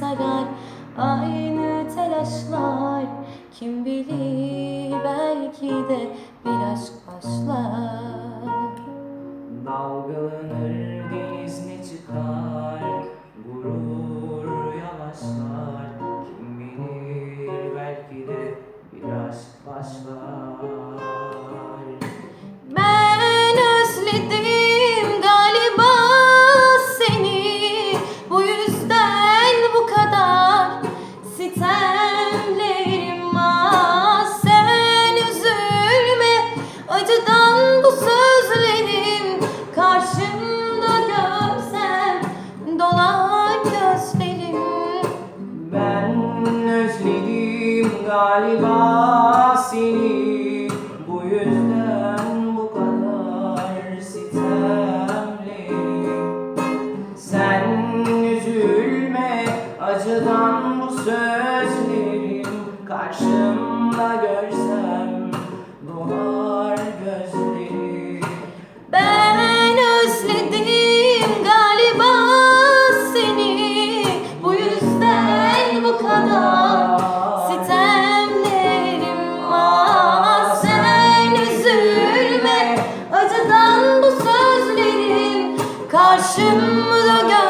sarar. Aynı telaşlar Kim bilir belki de bir aşk başlar. Dalgalanır deniz ne çıkar Gurur yavaşlar. Kim bilir belki de bir aşk başlar Ben özledim galiba seni. Bu yüzden bu kadar sitemlerim Sen üzülme acıdan bu sözlerim Karşımda Karşımda gör